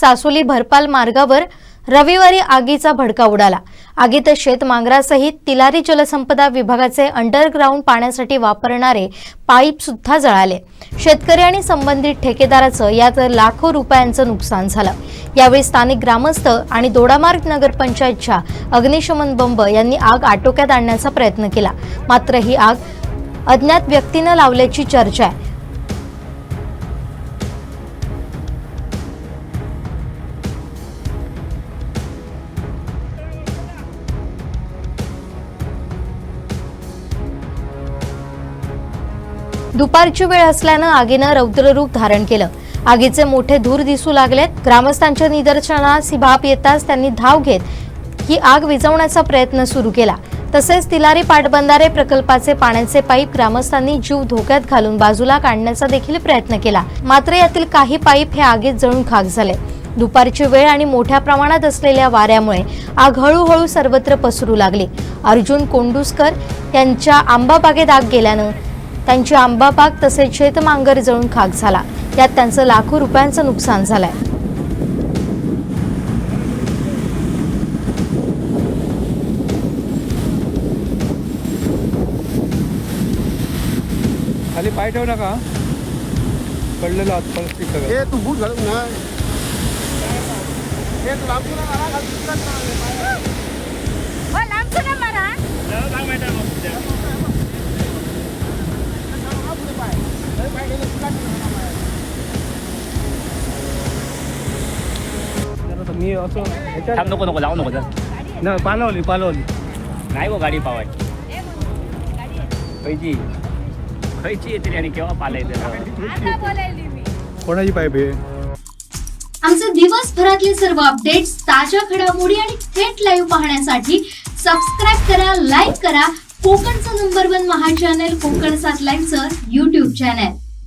सासोली भरपाल मार्गावर रविवारी आगीचा भडका उडाला. आगीत शेतमांगरासहित तिलारी जलसंपदा विभागाचे अंडरग्राऊंड पाण्यासाठी वापरणारे पाईप सुद्धा जळाले. शेतकरी आणि संबंधित ठेकेदाराचं यात लाखो रुपयांचं नुकसान झालं. यावेळी स्थानिक ग्रामस्थ आणि दोडामार्ग नगरपंचायतच्या अग्निशमन बंब यांनी आग आटोक्यात आणण्याचा प्रयत्न केला. मात्र ही आग अज्ञात व्यक्तीनं लावल्याची चर्चा आहे. दुपारची वेळ असल्यानं आगीनं रौद्ररूप धारण केलं. आगीचे मोठे धूर दिसू लागलेत. ग्रामस्थांच्या निदर्शनास ही बाब येताच त्यांनी धाव घेत ही आग विझवण्याचा प्रयत्न सुरू केला. तसेच तिलारी पाटबंधारे प्रकल्पाचे पाण्याचे पाईप ग्रामस्थांनी जीव धोक्यात घालून बाजूला काढण्याचा देखील प्रयत्न केला. मात्र यातील काही पाईप हे आगीत जळून खाक झाले. दुपारची वेळ आणि मोठ्या प्रमाणात असलेल्या वाऱ्यामुळे आग हळूहळू सर्वत्र पसरू लागली. अर्जुन कोंडुसकर यांच्या आंबाबागेत आग गेल्यानं त्यांची आंबाबाग तसेच शेतमांगर जळून खाक झाला. यात त्यांचं लाखो रुपयांचं नुकसान झालंय. खाली पाय ठेवू नका. पडलेलं आत सगळं ए तू बूट घालून ना ए तू लांब मी असं थांब नको नको जाऊ नको जा. नाही पालवली पालवली. नाही गो गाडी पावायची. खयची खयची येते आणि केव्हा पालायचं? कोणाची पाईप आहे आमचे दिवसभरातले सर्व अपडेट्स ताज्या घडामोडी आणि थेट लाईव्ह पाहण्यासाठी सबस्क्राईब करा लाईक करा. कोकणचं नंबर वन महा चॅनल कोकण सात लाईनचं युट्यूब चॅनल